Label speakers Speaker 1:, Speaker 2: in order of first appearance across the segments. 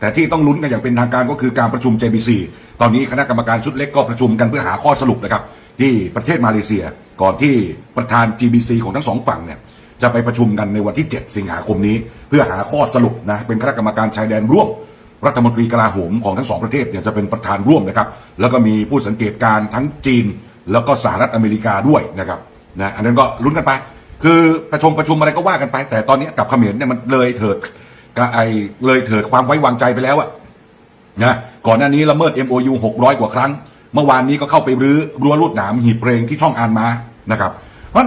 Speaker 1: แต่ที่ต้องลุ้นกันอย่างเป็นทางการก็คือการประชุม JBC ตอนนี้คณะกรรมการชุดเล็กก็ประชุมกันเพื่อหาข้อสรุปนะครับ ที่ประเทศมาเลเซียก่อนที่ประธาน GBC ของทั้งสองฝั่งเนี่ยจะไปประชุมกันในวันที่ 7 สิงหาคมนี้ เพื่อหาข้อสรุปนะเป็นคณะกรรมการชายแดนร่วม รัฐมนตรีกลาโหมของทั้งสองประเทศเนี่ยจะเป็นประธานร่วมนะครับ แล้วก็มีผู้สังเกตการณ์ทั้งจีน แล้วก็สหรัฐอเมริกาด้วยนะครับนะอันนั้นก็ลุ้นกันไป คือประชุมประชุมอะไรก็ว่ากันไป แต่ตอนนี้กับเขมรเนี่ยมันเลยเถิด ก็ไอเลยเถิดความไว้วางใจไปแล้วอะนะก่อนหน้านี้ละเมิด MOU 600 กว่าครั้ง เมื่อวานนี้ก็เข้าไปรื้อรั้วลวดหนามหีบเพลงที่ช่องอานมานะครับเพราะ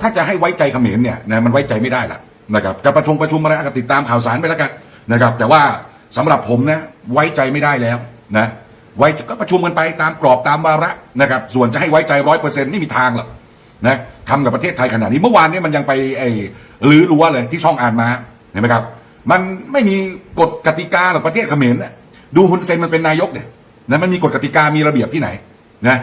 Speaker 1: ถ้าจะให้ไว้ใจเขมรเนี่ยนะมันไว้ใจไม่ได้ละนะครับจะประชุมประชุมอะไรก็ติดตามข่าวสารไปแล้วกันนะครับ แต่ว่าสำหรับผมนะไว้ใจไม่ได้แล้วนะไว้ก็ประชุมกันไปตามกรอบตามวาระนะครับ ส่วนจะให้ไว้ใจร้อยเปอร์เซ็นต์ไม่มีทางหรอกนะทำกับประเทศไทยขนาดนี้เมื่อวานนี้มันยังไปไอ้รื้อรั้วเลยที่ช่องอ่านมาเห็นไหมครับ มันไม่มีกฎกติกาหรอกประเทศเขมรนะดูฮุนเซนมันเป็นนายกเนี่ยนะมันมีกฎกติกามีระเบียบที่ไหนนะ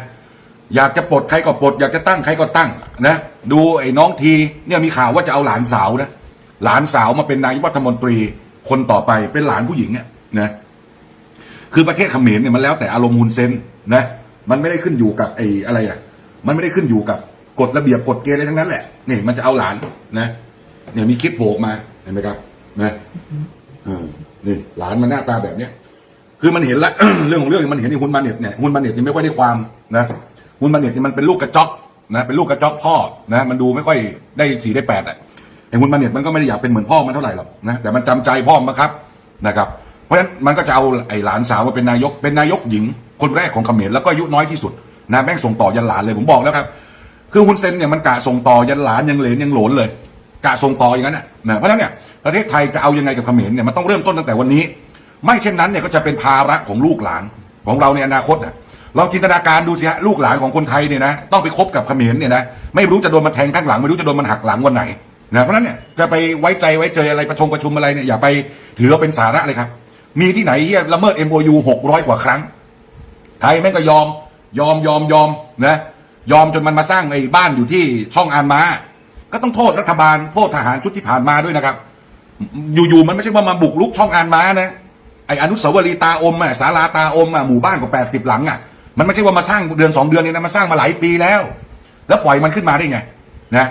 Speaker 1: อยากจะปลดใครก็ปลดอยากจะตั้งใครก็ตั้งนะดูไอ้น้องทีเนี่ยมีข่าวว่าจะเอาหลานสาวนะหลานสาวมาเป็นนายกรัฐมนตรีคนต่อไปเป็นหลานผู้หญิงเนี่ยนะคือประเทศเขมรเนี่ยมันแล้วแต่อารมณ์ฮุนเซนนะมันไม่ได้ขึ้นอยู่กับไอ้อะไรอะมันไม่ได้ขึ้นอยู่กับกฎระเบียบกฎเกณฑ์อะไรทั้งนั้นแหละนี่มันจะเอาหลานนะเนี่ยมีคลิปโผล่มาเห็นไหมครับ นะเออนี่หลานมันหน้าตาแบบเนี้ยคือมันเห็นแล้วเรื่องของเรื่องมันเห็นในฮุนมาเน็ตเนี่ยฮุนมาเน็ตนี่ไม่ค่อยได้ความนะฮุนมาเน็ตนี่มันเป็นลูกกระจอกนะเป็นลูกกระจอกพ่อนะมันดูไม่ค่อยได้สี่ได้แปดอะไอ้ฮุนมาเน็ตมันก็ไม่ได้อยากเป็นเหมือนพ่อมันเท่าไหร่หรอกนะแต่มันจำใจพ่อมันครับนะครับ เพราะฉะนั้นมันก็จะเอาไอ้หลานสาวมาเป็นนายกเป็นนายกหญิง คนแรกของเขมรแล้วก็อายุน้อยที่สุดนะแม่งส่งต่อยันหลานเลยผมบอกแล้วครับคือฮุนเซนเนี่ยมันกะส่งต่อยันหลานยังเหลนยังหลนเลยกะส่งต่ออย่างนั้นน่ะนะเพราะฉะนั้นเนี่ย ประเทศไทยจะเอายังไงกับเขมรเนี่ยมันต้องเริ่มต้นตั้งแต่วันนี้ ไม่เช่นนั้นเนี่ยก็จะเป็นภาระของลูกหลานของเราในอนาคตน่ะลองจินตนาการดูสิฮะลูกหลานของคนไทยเนี่ยนะต้องไปคบกับเขมรเนี่ยนะไม่รู้จะโดนมันแทงข้างหลัง ไม่รู้จะโดนมันหักหลังวันไหนนะเพราะฉะนั้นเนี่ยจะไปไว้ใจไว้เจออะไรประชงประชุมอะไรเนี่ยอย่าไปถือว่าเป็นสาระเลยครับ มีที่ไหนเฮียละเมิด MOU 600 กว่าครั้ง ไทยแม่งก็ยอมยอมยอมยอมนะยอมจนมันมาสร้างไอ้บ้านอยู่ที่ช่องอานมา ก็ต้องโทษรัฐบาลโทษทหารชุดที่ผ่านมาด้วยนะครับ อยู่ๆมันไม่ใช่ว่ามาบุกลุกช่องอานมานะไอ้อนุสาวรีย์ตาอมอะศาลาตาอมอะหมู่บ้านกว่าแปดสิบหลังอะมันไม่ใช่ว่ามาสร้างเดือนสองเดือนเองนะมันสร้างมาหลายปีแล้ว แล้วปล่อยมันขึ้นมาได้ไงนะ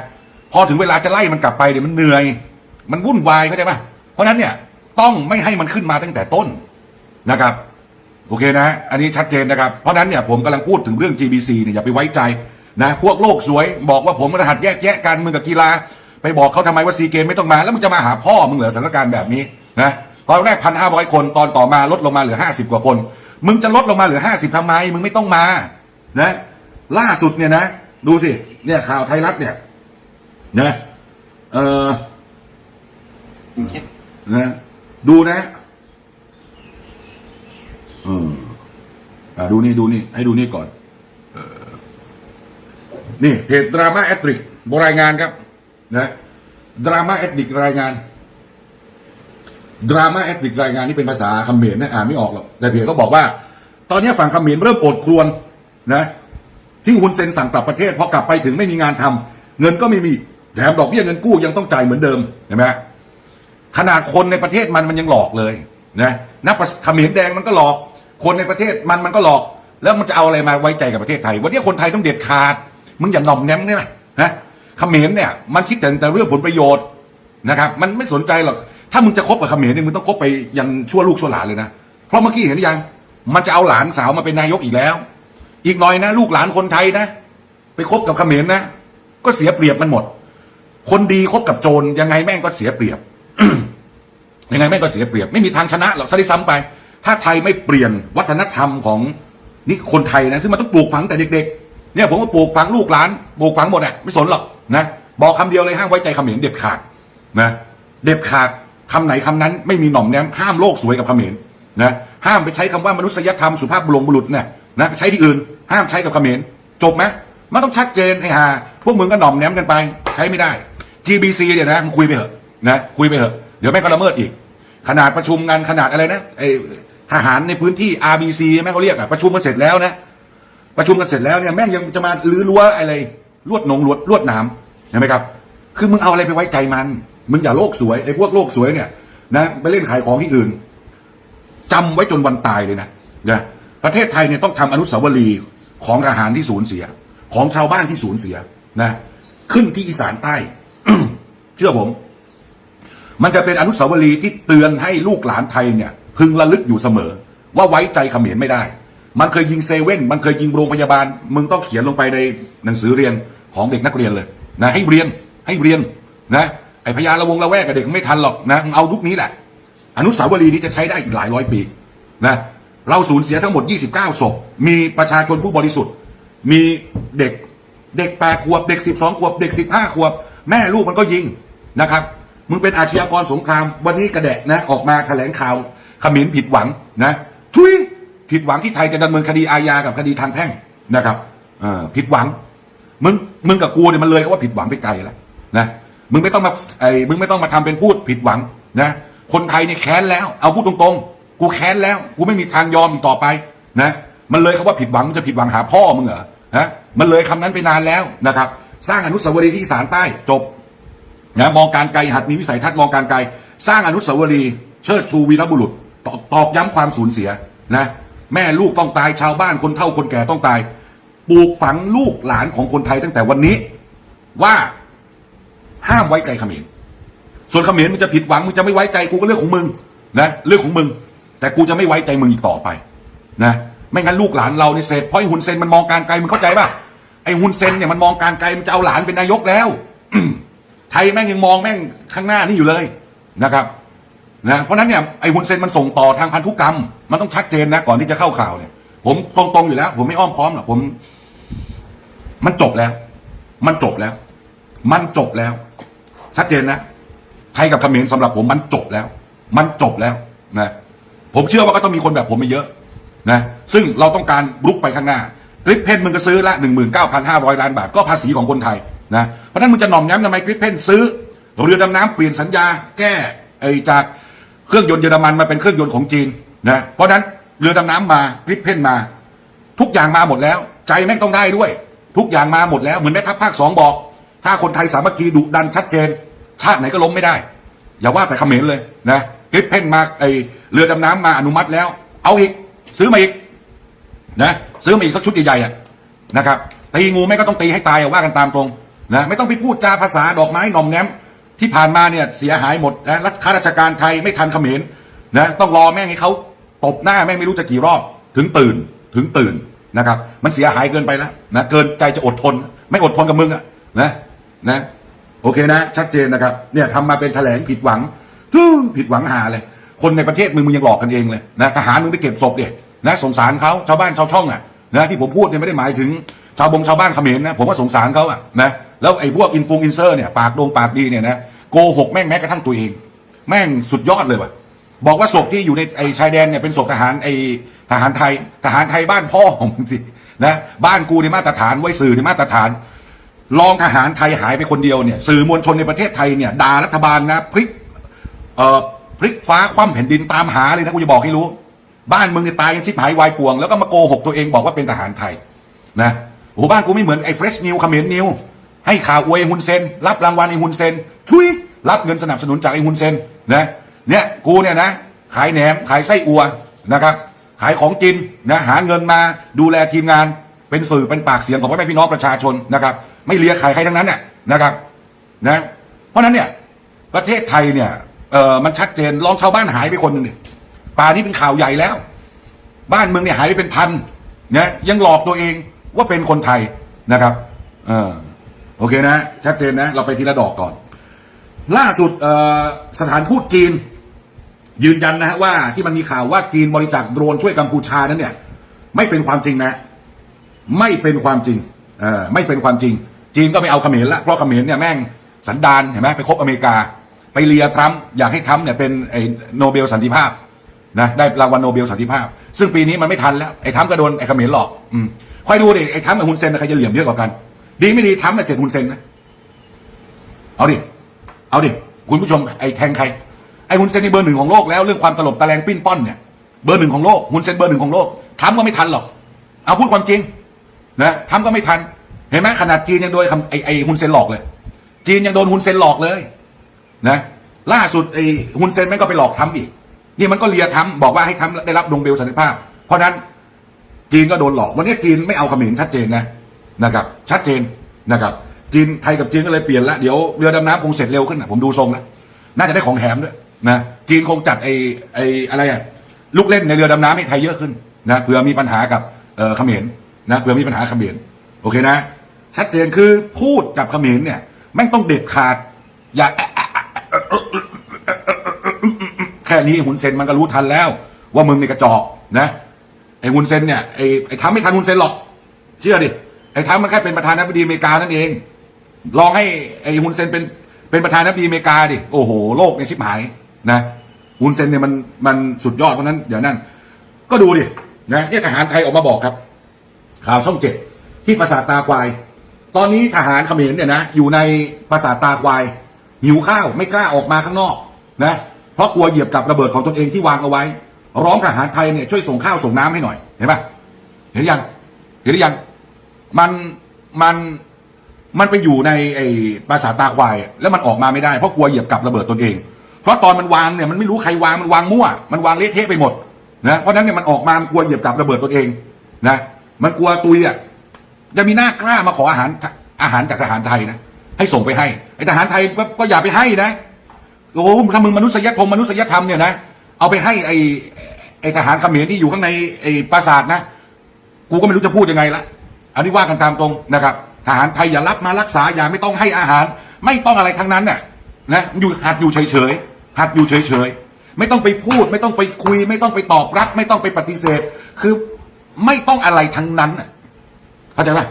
Speaker 1: พอถึงเวลาจะไล่มันกลับไปเดี๋ยวมันเหนื่อย มันวุ่นวายเข้าใจป่ะเพราะนั้นเนี่ยต้องไม่ให้มันขึ้นมาตั้งแต่ต้นนะครับ โอเคนะ อันนี้ชัดเจนนะครับ เพราะนั้นเนี่ยผมกำลังพูดถึงเรื่อง GBC เนี่ยอย่าไปไว้ใจนะพวกโลกสวยบอกว่าผมรหัสแยกแยะกันมึงกับกีฬา ไปบอกเขาทำไมว่าซีเกมไม่ต้องมา แล้วมึงจะมาหาพ่อมึงเหรอสถานการณ์แบบนี้นะตอนแรกพันห้าร้อยคนตอนต่อมาลดลงมาเหลือห้าสิบกว่าคน มึงจะลดลงมาเหลือห้าสิบทำไม มึงไม่ต้องมา นะ ล่าสุดเนี่ยนะ ดูสิ เนี่ยข่าวไทยรัฐเนี่ย นะเออนะดูนะเอออ่าดูนี่ดูนี่ ให้ดูนี่ก่อนเออนี่เพจดราม่าแอตริกรายงานครับ นะดราม่าแอตริกรายงานดราม่าแอตริกรายงานนี่เป็นภาษาเขมรนะอ่านไม่ออกหรอกแต่เพจก็บอกว่า ตอนนี้ฝั่งเขมรเริ่มโอดครวนนะที่ฮุนเซนสั่งกลับประเทศพอกลับไปถึงไม่มีงานทำเงินก็ไม่มีแถมดอกเบี้ยเงินกู้ยังต้องจ่ายเหมือนเดิมเห็นไหมขนาดคนในประเทศมันมันยังหลอกเลยนะนักเขมรแดงมันก็หลอก คนในประเทศมันมันก็หลอก แล้วมันจะเอาอะไรมาไว้ใจกับประเทศไทย วันนี้คนไทยต้องเด็ดขาดมึงอย่าหน่อมแนมได้ไหมนะ เขมรเนี่ยมันคิดแต่แต่เรื่องผลประโยชน์นะครับ มันไม่สนใจหรอกถ้ามึงจะคบกับเขมรเนี่ยมึงต้องคบไปยันชั่วลูกชั่วหลานเลยนะเพราะเมื่อกี้เห็นหรือยัง มันจะเอาหลานสาวมาเป็นนายกอีกแล้ว อีกหน่อยนะ ลูกหลานคนไทยนะ ไปคบกับเขมรนะ ก็เสียเปรียบมันหมด คนดีคบกับโจรยังไงแม่งก็เสียเปรียบยังไงแม่งก็เสียเปรียบ ไม่มีทางชนะหรอกซะด้วยซ้ำไป ถ้าไทยไม่เปลี่ยนวัฒนธรรมของนี่คนไทยนะที่มันต้องปลูกฝังแต่เด็กๆเนี่ยผมก็ปลูกฝังลูกหลานปลูกฝังหมดอะไม่สนหรอก นะบอกคำเดียวเลยห้ามไว้ใจเขมรเด็ดขาดนะเด็ดขาดคำไหนคำนั้นไม่มีหน่อมแนมห้ามโลกสวยกับเขมรนะห้ามไปใช้คำว่ามนุษยธรรมสุภาพบุรุษบุรุษเนี่ยนะใช้ที่อื่น ห้ามใช้กับเขมรจบไหมมันต้องชัดเจนไอ้ห่าพวกมึงก็หน่อมแนมกันไป ใช้ไม่ได้ GBC เนี่ยนะมึงคุยไปเถอะนะคุยไปเถอะเดี๋ยวแม่ก็ละเมิดอีก ขนาดประชุมงานขนาดอะไรนะไอทหารในพื้นที่ RBC แม่เขาเรียกอะประชุมกันเสร็จแล้วนะประชุมกันเสร็จแล้วเนี่ยแม่งยังจะมาลื้อรั้วอะไร ลวดนงลวดลวดนามเห็นไหมครับ คือมึงเอาอะไรไปไว้ใจมัน มึงอย่าโลกสวยไอ้พวกโลกสวยเนี่ยนะไปเล่นขายของที่อื่นจำไว้จนวันตายเลยนะนะประเทศไทยเนี่ยต้องทำอนุสาวรีย์ของทหารที่สูญเสีย ของชาวบ้านที่สูญเสียนะ ขึ้นที่อีสานใต้ เชื่อผม มันจะเป็นอนุสาวรีย์ที่เตือนให้ลูกหลานไทยเนี่ย พึงระลึกอยู่เสมอ ว่าไว้ใจเขมรไม่ได้ มันเคยยิงเซเว่นมันเคยยิงโรงพยาบาล มึงต้องเขียนลงไปในหนังสือเรียน ของเด็กนักเรียนเลยนะให้เรียนให้เรียนนะไอพยาละวงละแวกกับเด็กไม่ทันหรอกนะมึงเอายุคนี้แหละ อนุสาวรีย์นี้จะใช้ได้อีกหลายร้อยปีนะเราสูญเสียทั้งหมด 29ศพมีประชาชนผู้บริสุทธิ์ มีเด็กเด็ก8ขวบเด็ก12ขวบเด็ก15ขวบ แม่ลูกมันก็ยิงนะครับมึงเป็นอาชญากรสงคราม วันนี้กระแดะนะออกมาแถลงข่าวขมิ้นผิดหวังนะทุยผิดหวังที่ไทยจะดำเนินคดีอาญากับคดีทางแพ่งนะครับผิดหวังมึง มึงกับกูเนี่ยมันเลยก็ว่าผิดหวังไปไกลแล้วนะมึงไม่ต้องมาไอ้มึงไม่ต้องมาทำเป็นพูดผิดหวังนะคนไทยเนี่ยแค้นแล้วเอาพูดตรงๆ กูแค้นแล้ว กูไม่มีทางยอมอีกต่อไปนะมันเลยเขาว่าผิดหวังมันจะผิดหวังหาพ่อมึงเหรอนะมันเลยคำนั้นไปนานแล้วนะครับ สร้างอนุสาวรีย์ที่สานใต้จบนะมองการไกลหัดมีวิสัยทัศน์มองการไกล สร้างอนุสาวรีย์เชิดชูวีรบุรุษตอกตอกย้ำความสูญเสียนะแม่ลูกต้องตายชาวบ้านคนเฒ่าคนแก่ต้องตาย ปลูกฝังลูกหลานของคนไทยตั้งแต่วันนี้ ว่าห้ามไว้ใจเขมรส่วนเขมรมึงจะผิดหวังมึงจะไม่ไว้ใจกูก็เรื่องของมึงนะเรื่องของมึง แต่กูจะไม่ไว้ใจมึงอีกต่อไปนะไม่งั้นลูกหลานเราเนี่ยเสร็จเพราะไอ้ฮุนเซนมันมองการไกลมึงเข้าใจป่ะไอ้ฮุนเซนเนี่ยมันมองการไกลมันจะเอาหลานเป็นนายกแล้วไทยแม่งยังมองแม่งข้างหน้านี่อยู่เลยนะครับนะเพราะนั้นเนี่ยไอ้ฮุนเซนมันส่งต่อทางพันธุกรรม มันต้องชัดเจนนะก่อนที่จะเข้าข่าวเนี่ย ผมตรงๆอยู่แล้ว ผมไม่อ้อมค้อมหรอกผม มันจบแล้ว มันจบแล้ว มันจบแล้ว ชัดเจนนะไทยกับเขมรสำหรับผมมันจบแล้ว มันจบแล้วนะผมเชื่อว่าก็ต้องมีคนแบบผมไม่เยอะนะซึ่งเราต้องการลุกไปข้างหน้ากริปเพนมึงก็ซื้อละหนึ่งหมื่นเก้าพันห้าร้อยล้านบาท ก็ภาษีของคนไทยนะเพราะนั้นมึงจะหน่อมย้ำทำไมกริปเพนซื้อเรือดำน้ำเปลี่ยนสัญญา แก้ไอจากเครื่องยนต์เยอรมันมาเป็นเครื่องยนต์ของจีนนะเพราะฉะนั้นเรือดำน้ำมากริปเพนมา ทุกอย่างมาหมดแล้ว ใจแม่งต้องได้ด้วย ทุกอย่างมาหมดแล้วเหมือนแม่ทัพภาคสองบอก ถ้าคนไทยสามัคคีดุดันชัดเจน ชาติไหนก็ล้มไม่ได้ อย่าว่าแต่เขมรเลยนะกริปเพ่นมาไอเรือดำน้ำมาอนุมัติแล้ว เอาอีก ซื้อมาอีกนะซื้อมาอีกสักชุดใหญ่ๆอะนะครับตีงูแม่ก็ต้องตีให้ตายอะว่ากันตามตรงนะไม่ต้องไปพูดจาภาษาดอกไม้หน่อมแนมที่ผ่านมาเนี่ยเสียหายหมดนะรัฐข้าราชการไทยไม่ทันเขมรนะต้องรอแม่งให้เขาตบหน้าแม่งไม่รู้จะกี่รอบ ถึงตื่นถึงตื่น นะครับ มันเสียหายเกินไปแล้วนะเกินใจจะอดทน ไม่อดทนกับมึงอะนะนะโอเคนะ ชัดเจนนะครับเนี่ยทำมาเป็นแถลงผิดหวังทู่ผิดหวังหาเลย คนในประเทศมึงมึงยังหลอกกันเองเลยนะทหารมึงไปเก็บศพเด็นะสงสารเขาชาวบ้านชาวช่องอะนะที่ผมพูดเนี่ยไม่ได้หมายถึง ชาวบงชาวบ้านเขมรนะผมว่าสงสารเขาอะนะแล้วไอ้พวกอินฟูอินเซอร์เนี่ยปากโดงปากดีเนี่ยนะโกหกแม่งแม้กระทั่งตัวเอง แม่งสุดยอดเลยว่ะบอกว่าศพที่อยู่ในไอ้ชายแดนเนี่ยเป็นศพทหารไอ้ ทหารไทย ทหารไทยบ้านพ่อของมึงสินะบ้านกูในมาตรฐานไว้สื่อในมาตรฐานรองทหารไทยหายไปคนเดียวเนี่ยสื่อมวลชนในประเทศไทยเนี่ยด่ารัฐบาลนะพลิกเอ่อพลิกฟ้าคว่ำแผ่นดินตามหาเลยนะกูจะบอกให้รู้ บ้านมึงเนี่ยตายกันชิบหายวายป่วง แล้วก็มาโกหกตัวเองบอกว่าเป็นทหารไทยนะโอ้บ้านกูไม่เหมือนไอ้เฟรชนิวคาเมนนิวให้ข่าวอวยอ้ฮุนเซนรับรางวัลไอ้ฮุนเซนทุยรับเงินสนับสนุนจากไอ้ฮุนเซนนะเนี่ยกูเนี่ยนะขายแหนมขายไส้อัวนะครับ ขายของกินนะหาเงินมาดูแลทีมงาน เป็นสื่อเป็นปากเสียงของพ่อแม่พี่น้องประชาชนนะครับ ไม่เลียใครใครทั้งนั้นเนี่ยนะครับนะเพราะนั้นเนี่ยประเทศไทยเนี่ยเออมันชัดเจนลองชาวบ้านหายไปคนหนึ่งเนี่ยป่านี้เป็นข่าวใหญ่แล้ว บ้านเมืองเนี่ยหายไปเป็นพันนะยังหลอกตัวเองว่าเป็นคนไทยนะครับเออโอเคนะ ชัดเจนนะ เราไปทีละดอกก่อน ล่าสุดสถานทูตจีน ยืนยันนะฮะว่าที่มันมีข่าวว่าจีนบริจาคโดรนช่วยกัมพูชานั้นเนี่ย ไม่เป็นความจริงนะ ไม่เป็นความจริงเออไม่เป็นความจริง จีนก็ไม่เอาเขมรละเพราะเขมรเนี่ยแม่งสันดานเห็นไหมไปคบอเมริกา ไปเลียทรัมป์อยากให้ทรัมป์เนี่ยเป็นไอ้โนเบลสันติภาพนะได้รางวัลโนเบลสันติภาพ ซึ่งปีนี้มันไม่ทันแล้วไอ้ทรัมป์ก็โดนไอ้เขมรหลอกอืมคอยดูดิไอ้ทรัมป์กับฮุนเซนนะใครจะเหลี่ยมเยอะกว่ากัน ดีไม่ดีทรัมป์เนี่ยเสร็จฮุนเซนนะเอาดิเอาดิคุณผู้ชมไอ้แทงใคร ไอ้ฮุนเซนนี่เบอร์หนึ่งของโลกแล้วเรื่องความตลบตะแลงปิ้นป้อนเนี่ยเบอร์หนึ่งของโลกฮุนเซนเบอร์หนึ่งของโลกทรัมป์ก็ไม่ทันหรอกเอาพูดความจริงนะทำก็ไม่ทันเห็นไหมขนาดจีนยังโดนคำไอ้ไอ้ฮุนเซนหลอกเลย จีนยังโดนฮุนเซนหลอกเลยนะล่าสุดไอ้ฮุนเซนแม่งก็ไปหลอกทำอีก นี่มันก็เลียทำบอกว่าให้ทำได้รับโนเบลสันติภาพ เพราะฉะนั้นจีนก็โดนหลอกวันนี้จีนไม่เอาเขมรชัดเจนนะนะครับ ชัดเจนนะครับ จีนไทยกับจีนก็เลยเปลี่ยนละเดี๋ยวเรือดำน้ำคงเสร็จเร็วขึ้นนะผมดูทรงแล้วน่าจะได้ของแถมด้วย นะจีนคงจัดไอ้ไอ้อะไรอะลูกเล่นในเรือดำน้ำให้ไทยเยอะขึ้นนะเผื่อมีปัญหากับเอ่อเขมรนะเผื่อมีปัญหาเขมรโอเคนะ ชัดเจนคือพูดกับเขมรเนี่ยแม่งต้องเด็ดขาด อย่าแค่นี้หุนเซนมันก็รู้ทันแล้ว ว่ามึงในกระจอกนะไอ้หุนเซนเนี่ยไอ้ไอ้ทำไม่ทันหุนเซนหรอกเชื่อดิไอ้ทำมันแค่เป็นประธานาธิบดีอเมริกานั่นเอง ลองให้ไอ้หุนเซนเป็นเป็นประธานาธิบดีอเมริกาดิโอ้โหโลกเนี่ยชิบหาย นะหุนเซนเนี่ยมันมันสุดยอดเพราะนั้นเดี๋ยวนั่นก็ดูดินะเนี่ยทหารไทยออกมาบอกครับ ข่าวช่องเจ็ดที่ปราสาทตาควาย ตอนนี้ทหารเขมรเนี่ยนะอยู่ในปราสาทตาควาย หิวข้าวไม่กล้าออกมาข้างนอกนะเพราะกลัวเหยียบกับระเบิดของตนเองที่วางเอาไว้ ร้องทหารไทยเนี่ยช่วยส่งข้าวส่งน้ำให้หน่อยเห็นปะเห็นหรือยังเห็นหรือยังมันมันมันไปอยู่ในไอ้ปราสาทตาควาย แล้วมันออกมาไม่ได้เพราะกลัวเหยียบกับระเบิดตนเอง เพราะตอนมันวางเนี่ยมันไม่รู้ใครวางมันวางมั่ว มันวางเละเทะไปหมดนะเพราะนั้นเนี่ยมันออกมามันกลัวเหยียบกับระเบิดตนเองนะมันกลัวตุยอะจะมีหน้ากล้ามาขออาหารอาหารจากทหารไทยนะให้ส่งไปให้ไอ้ทหารไทยก็อย่าไปให้นะโอ้โหถ้ามึงมนุษยธรรมมนุษยธรรมเนี่ยนะเอาไปให้ไอ้ไอ้ทหารเขมรที่อยู่ข้างในไอ้ปราสาทนะกูก็ไม่รู้จะพูดยังไงละอันนี้ว่ากันตามตรงนะครับทหารไทยอย่ารับมารักษาอย่าไม่ต้องให้อาหาร ไม่ต้องอะไรทั้งนั้นน่ะนะอยู่หัดอยู่เฉยๆ หัดอยู่เฉยๆ ไม่ต้องไปพูด ไม่ต้องไปคุย ไม่ต้องไปตอบรับ ไม่ต้องไปปฏิเสธ คือไม่ต้องอะไรทั้งนั้นนะเข้าใจป่ะ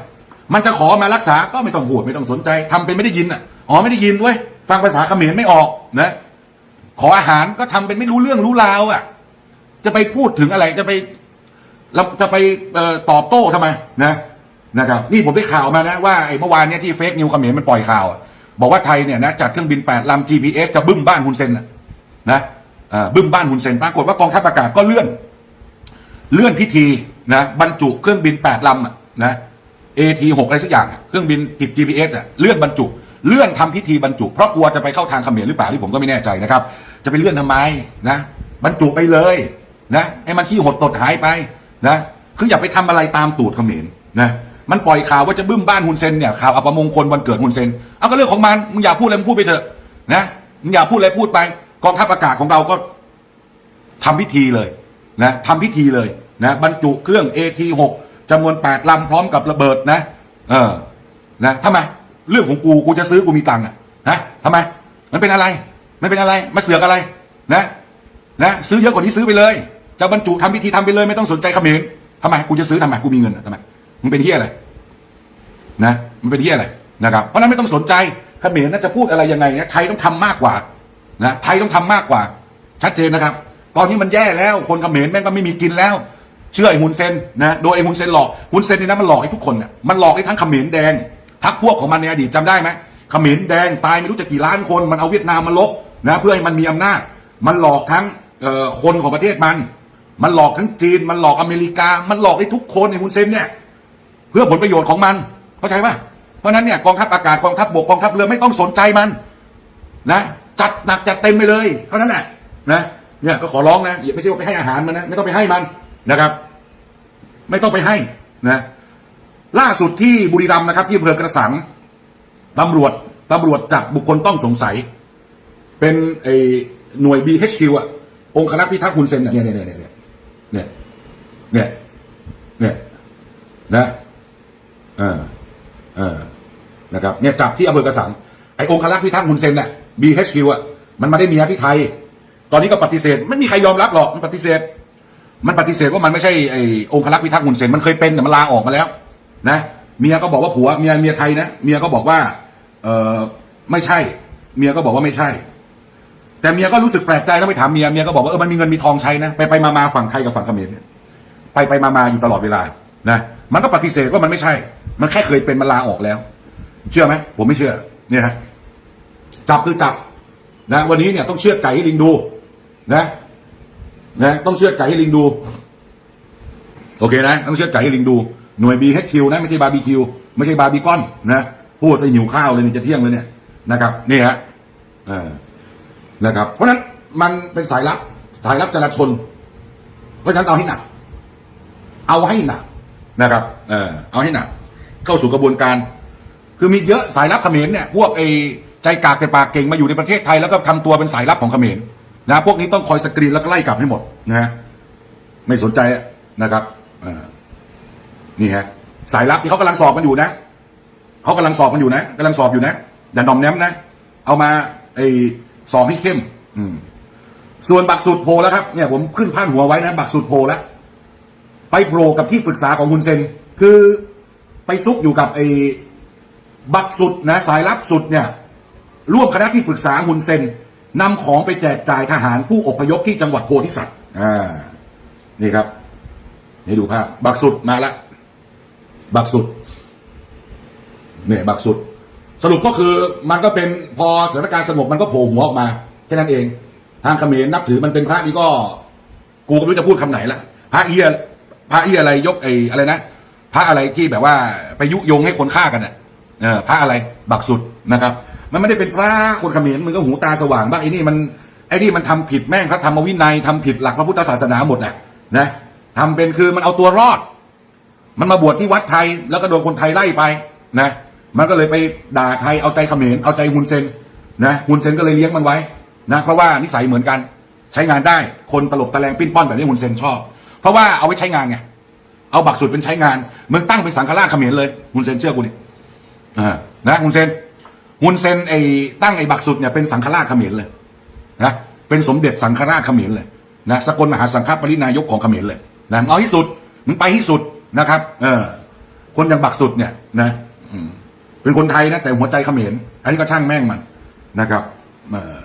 Speaker 1: มันจะขอมารักษาก็ไม่ต้องพูดไม่ต้องสนใจทำเป็นไม่ได้ยินอะอ๋อไม่ได้ยินเว้ยฟังภาษาเขมรไม่ออกนะขออาหารก็ทำเป็นไม่รู้เรื่องรู้ราวอะ จะไปพูดถึงอะไรจะไปเราจะไปออตอบโต้ทำไมนะนะครับนี่ผมได้ข่าวมานะว่าไอ้เมื่อวานเนี้ยที่เฟกนิวเขมรมันปล่อยข่าวอะบอกว่าไทยเนี่ยนะจัดเครื่องบินแปดลำ GPS จะบึ้มบ้านฮุนเซนน่ะ นะอ่าบึ้มบ้านฮุนเซนปรากฏว่ากองทัพอากาศก็เลื่อน เลื่อนพิธีนะบรรจุเครื่องบินแปดลำอะนะ AT หกอะไรสักอย่าง เครื่องบินติด GPS อะเลื่อนบรรจุ เลื่อนทำพิธีบรรจุ เพราะกลัวจะไปเข้าทางเขมรหรือเปล่าที่ผมก็ไม่แน่ใจนะครับ จะไปเลื่อนทำไมนะบรรจุไปเลยนะให้มันขี้หดตดหายไปนะคืออย่าไปทำอะไรตามตูดเขมรนะมันปล่อยข่าวว่าจะบึ้มบ้านฮุนเซนเนี่ยข่าวอัปมงคลวันเกิดฮุนเซนเอาก็เรื่องของมันมึงอยากพูดอะไรมึงพูดไปเถอะนะมึงอยากพูดอะไรพูดไป กองทัพอากาศของเราก็ทำพิธีเลยนะทำพิธีเลยนะบรรจุเครื่อง AT6 จำนวน8ลำพร้อมกับระเบิดนะ เออนะทำไมเรื่องของกูกูจะซื้อกูมีตังค์อะนะทำไม มันเป็นอะไร มันเป็นอะไรมาเสือกอะไรนะ นะ ซื้อเยอะกว่านี้ซื้อไปเลยจะบรรจุทำพิธีทำไปเลย ไม่ต้องสนใจเขมรทำไมกูจะซื้อทำไมกูมีเงินทำไมมึงเป็นเฮียอะไรนะมันเป็นเฮียอะไรนะครับเพราะนั้นไม่ต้องสนใจเขมรน่าจะพูดอะไรยังไงเนี่ยไทยต้องทำมากกว่า นะไทยต้องทำมากกว่า ชัดเจนนะครับ ตอนนี้มันแย่แล้วคนเขมรแม่งก็ไม่มีกินแล้ว เชื่อไอ้ฮุนเซนนะโดยไอ้ฮุนเซนหลอกฮุนเซนนี่นะมันหลอกไอ้ทุกคนเนี่ยมันหลอกไอ้ทั้งเขมรแดงพักพวกของมันในอดีตจำได้ไหมเขมรแดงตายไม่รู้จะกี่ล้านคนมันเอาเวียดนามมาลบนะเพื่อให้มันมีอำนาจ มันหลอกทั้งคนของประเทศมัน มันหลอกทั้งจีน มันหลอกอเมริกา มันหลอกไอ้ทุกคนไอ้ฮุนเซนเนี่ยเพื่อผลประโยชน์ของมันเข้าใจป่ะเพราะนั้นเนี่ยกองทัพอากาศกองทัพบกกองทัพเรือไม่ต้องสนใจมัน นะ จัดหนักจัดเต็มไปเลย เท่านั้นแหละนะเนี่ยก็ขอร้องนะอย่าไม่ใช่ว่าไปให้อาหารมันนะไม่ต้องไปให้มันนะครับ ไม่ต้องไปให้นะล่าสุดที่บุรีรัมย์นะครับ ที่อำเภอกระสังตำรวจตำรวจจับบุคคลต้องสงสัย เป็นไอหน่วย BHQ อะ องค์คณะพิทักษ์คุณเซนเนี่ยเนี่ยเนี่ยเนี่ยเนี่ยเนี่ยเนี่ยนะเออเออนะครับ เนี่ยจับที่อำเภอกระสังไอองค์คณะพิทักษ์คุณเซนเนี่ย BHQ อะมันมาได้เมียที่ไทย ตอนนี้ก็ปฏิเสธ ไม่มีใครยอมรับหรอก มันปฏิเสธ มันปฏิเสธว่ามันไม่ใช่ไอ้องค์คลักษ์พิทักษ์หุ่นเซนมันเคยเป็นแต่มันลาออกมาแล้วนะเมียก็บอกว่าผัวเมียเมียไทยนะเมียก็บอกว่า เออไม่ใช่ เมียก็บอกว่าไม่ใช่ แต่เมียก็รู้สึกแปลกใจแล้วไปถามเมียเมียก็บอกว่าเออมันมีเงินมีทองใช้นะไปไปมามาฝั่งไทยกับฝั่งเขมรเนี่ยไปไปมามาอยู่ตลอดเวลานะมันก็ปฏิเสธว่ามันไม่ใช่ มันแค่เคยเป็นมันลาออกแล้ว เชื่อไหมผมไม่เชื่อเนี่ยฮะ จับคือจับนะวันนี้เนี่ยต้องเชือดไก่ให้ลิงดู นะนะต้องเชือดไก่ให้ลิงดู โอเคนะต้องเชือดไก่ให้ลิงดู หน่วย BHQ นะไม่ใช่บาร์บีคิวไม่ใช่บาร์บีคอนนะพูดใส่หิวข้าวเลยนี่จะเที่ยงเลยเนี่ยนะครับนี่ฮะเออนะครับ เพราะฉะนั้นมันเป็นสายลับสายลับจราชน เพราะฉะนั้นเอาให้หนัก เอาให้หนักนะครับเออเอาให้หนัก เข้าสู่กระบวนการ คือมีเยอะสายลับเขมรเนี่ยพวกไอ ใจกากแต่ปากเก่งมาอยู่ในประเทศไทยแล้วก็ทำตัวเป็นสายลับของเขมรนะพวกนี้ต้องคอยสกรีนแล้วก็ไล่กลับให้หมดนะฮะไม่สนใจนะครับนี่ฮะสายลับที่เขากำลังสอบกันอยู่นะเขากำลังสอบกันอยู่นะกำลังสอบอยู่นะอย่าหนอมแนมนะ เอามาไอ้สอบให้เข้ม อืม ส่วนบักสุดโพแล้วครับเนี่ยผมขึ้นพาดหัวไว้นะบักสุดโพแล้วไปโผล่กับที่ปรึกษาของคุณเซน คือไปซุกอยู่กับไอ้บักสุดนะ สายลับสุดเนี่ย ร่วมคณะที่ปรึกษาหุนเซนนำของไปแจกจ่ายทหารผู้อพยพที่จังหวัดโพธิสัตว์อ่านี่ครับ นี่ดูภาพบักสุดมาแล้วบักสุดเนี่ยบักสุด สรุปก็คือมันก็เป็นพอสถานการณ์สงบมันก็โผล่หัวออกมาแค่นั้นเอง ทางเขมรนับถือมันเป็นพระนี่ก็ กูก็ไม่รู้จะพูดคำไหนละพระเอียพระเอียอะไรยกไอ้อะไรนะพระอะไรที่แบบว่าไปยุยงให้คนฆ่ากันอะเออพระอะไรบักสุดนะครับ มันไม่ได้เป็นพระคนเขมรมันก็หูตาสว่างบ้างไอ้นี่มันไอ้นี่มันทำผิดแม่งพระธรรมวินัยทำผิดหลักพระพุทธศาสนาหมดน่ะนะทำเป็นคือมันเอาตัวรอด มันมาบวชที่วัดไทย แล้วก็โดนคนไทยไล่ไปนะมันก็เลยไปด่าไทยเอาใจเขมรเอาใจฮุนเซนนะฮุนเซนก็เลยเลี้ยงมันไว้นะเพราะว่านิสัยเหมือนกัน ใช้งานได้คนตลบตะแลงปิ้นป้อนแบบนี้ฮุนเซนชอบ เพราะว่าเอาไว้ใช้งานไงเอาบักสุดเป็นใช้งานมึงตั้งเป็นสังฆราชเขมรเลยฮุนเซนเชื่อกูดิอ่านะฮุนเซน ฮุนเซนไอ้ตั้งไอ้บักสุดเนี่ยเป็นสังฆราชเขมรเลยนะเป็นสมเด็จสังฆราชเขมรเลยนะสกลมหาสังฆปรินายกของเขมรเลยนะเอาที่สุดมึงไปที่สุดนะครับ เออ คนอย่างบักสุดเนี่ยนะอืมเป็นคนไทยนะแต่หัวใจเขมรอันนี้ก็ช่างแม่งมันนะครับเออ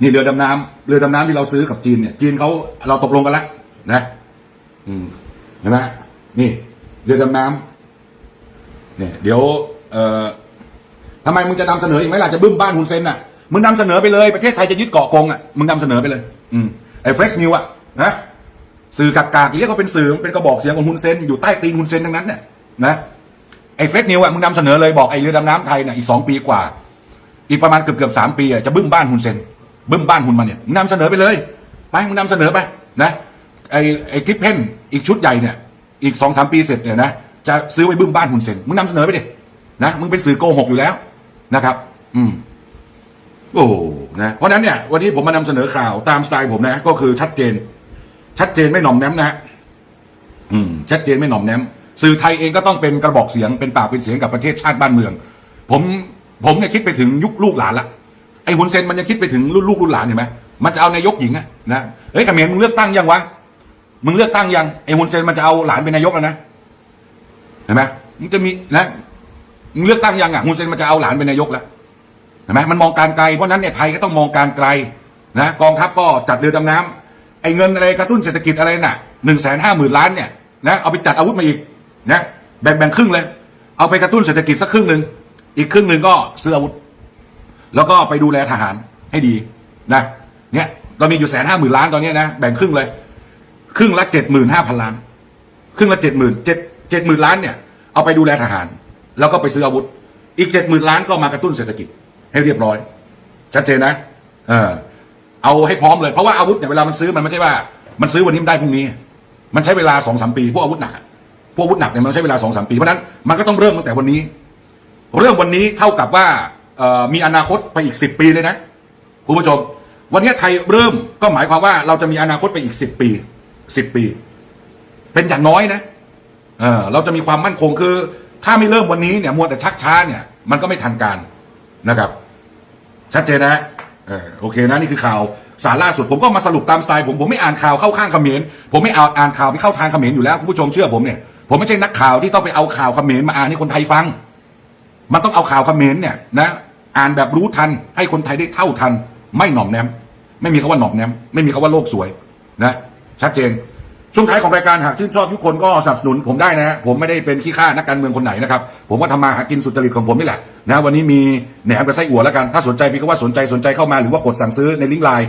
Speaker 1: นี่เรือดำน้ำเรือดำน้ำที่เราซื้อกับจีนเนี่ย จีนเขาเราตกลงกันแล้วนะอืมเห็นไหมนี่ เรือดำน้ำเนี่ยเดี๋ยว เอ่อทำไมมึงจะนำเสนออีกไหมล่ะจะบึ้มบ้านฮุนเซนอะมึงนำเสนอไปเลยประเทศไทยจะยึดเกาะกงอะมึงนำเสนอไปเลย อืมไอ้เฟรชนิวอะนะสื่อกากาที่เรียกว่าเป็นสื่อเป็นกระบอกเสียงของฮุนเซนอยู่ใต้ตีนฮุนเซนทั้งนั้นเนี่ยนะไอ้เฟซนิวอะมึงนำเสนอเลยบอกไอ้เรือดำน้ำไทยเนี่ยอีกสองปีกว่า อีกประมาณเกือบเกือบสามปีอะจะบึ้มบ้านฮุนเซนบึ้มบ้านฮุนมาเนี่ยมึงนำเสนอไปเลยไปมึงนำเสนอไปนะไอ้ไอ้คลิปเพนอีกชุดใหญ่เนี่ย อีกสองสามปีเสร็จเนี่ยนะจะซื้อไว้บึ้มบ้านฮุนเซนมึงนำเสนอไปดิ นะมึงเป็นสื่อโกหกอยู่แล้วนะครับ อืมโอ้โหนะเพราะนั้นเนี่ยวันนี้ผมมานำเสนอข่าวตามสไตล์ผมนะ ก็คือชัดเจน ชัดเจนไม่หน่อมแนมนะอืม ชัดเจนไม่หน่อมแนมสื่อไทยเองก็ต้องเป็นกระบอกเสียงเป็นปากเป็นเสียงกับประเทศชาติบ้านเมือง ผมผมเนี่ยคิดไปถึงยุคลูกหลานละไอ้ฮุนเซนมันยังคิดไปถึงรุ่นลูกรุ่นหลานเห็นไหมมันจะเอานายกหญิงอะนะเฮ้ยเขมรมึงเลือกตั้งยังวะมึงเลือกตั้งยังไอ้ฮุนเซนมันจะเอาหลานเป็นนายกแล้วนะเห็นไหมมันจะมีนะ มึงเลือกตั้งยังอะฮุนเซนมันจะเอาหลานเป็นนายกแล้วเห็นไหมมันมองการไกลเพราะนั้นเนี่ยไทยก็ต้องมองการไกลนะกองทัพก็จัดเรือดำน้ำไอ้เงินอะไรกระตุ้นเศรษฐกิจอะไรน่ะหนึ่งแสนห้าหมื่นล้านเนี่ยนะเอาไปจัดอาวุธมาอีกนะแบ่งแบ่งครึ่งเลย เอาไปกระตุ้นเศรษฐกิจสักครึ่งหนึ่งอีกครึ่งหนึ่งก็ซื้ออาวุธ แล้วก็ไปดูแลทหารให้ดีนะเนี่ยเรามีอยู่แสนห้าหมื่นล้านตอนนี้นะแบ่งครึ่งเลย ครึ่งละเจ็ดหมื่นห้าพันล้าน ครึ่งละเจ็ดหมื่นเจ็ดเจ็ดหมื่นล้านเนี่ยเอาไปดูแลทหาร แล้วก็ไปซื้ออาวุธ อีกเจ็ดหมื่นล้านก็มากระตุ้นเศรษฐกิจ ให้เรียบร้อย ชัดเจนนะ เออ เอาให้พร้อมเลย เพราะว่าอาวุธเนี่ยเวลามันซื้อมันไม่ใช่ว่า มันซื้อวันนี้มันได้พรุ่งนี้ มันใช้เวลาสองสามปี พวกอาวุธหนักพวกอาวุธหนักเนี่ยมันใช้เวลาสองสามปีเพราะนั้นมันก็ต้องเริ่มตั้งแต่วันนี้ เริ่มวันนี้เท่ากับว่ามีอนาคตไปอีกสิบปีเลยนะคุณผู้ชม วันนี้ไทยเริ่มก็หมายความว่าเราจะมีอนาคตไปอีกสิบปีสิบปี เป็นอย่างน้อยนะเออเราจะมีความมั่นคงคือ ถ้าไม่เริ่มวันนี้เนี่ยมัวแต่ชักช้าเนี่ยมันก็ไม่ทันการนะครับ ชัดเจนนะเออโอเคนะนี่คือข่าวสารล่าสุดผมก็มาสรุปตามสไตล์ผมผมไม่อ่านข่าวเข้าข้างเขมรผมไม่เอาอ่านข่าวไปเข้าทางเขมรอยู่แล้วคุณผู้ชมเชื่อผมเนี่ยผมไม่ใช่นักข่าวที่ต้องไปเอาข่าวเขมรมาอ่านให้คนไทยฟัง มันต้องเอาข่าวเขมรเนี่ยนะอ่านแบบรู้ทันให้คนไทยได้เท่าทัน ไม่หน่อมแนม ไม่มีคำว่าหน่อมแนม ไม่มีคำว่าโลกสวยนะชัดเจน ช่วงท้ายของรายการหากชื่นชอบทุกคนก็สนับสนุนผมได้นะฮะผมไม่ได้เป็นขี้ข้านักการเมืองคนไหนนะครับผมก็ทำมาหากินสุจริตของผมนี่แหละนะวันนี้มีแหนมกับไส้อั่วแล้วกันถ้าสนใจพี่ก็ว่าสนใจสนใจเข้ามาหรือว่ากดสั่งซื้อในลิงก์ไลน์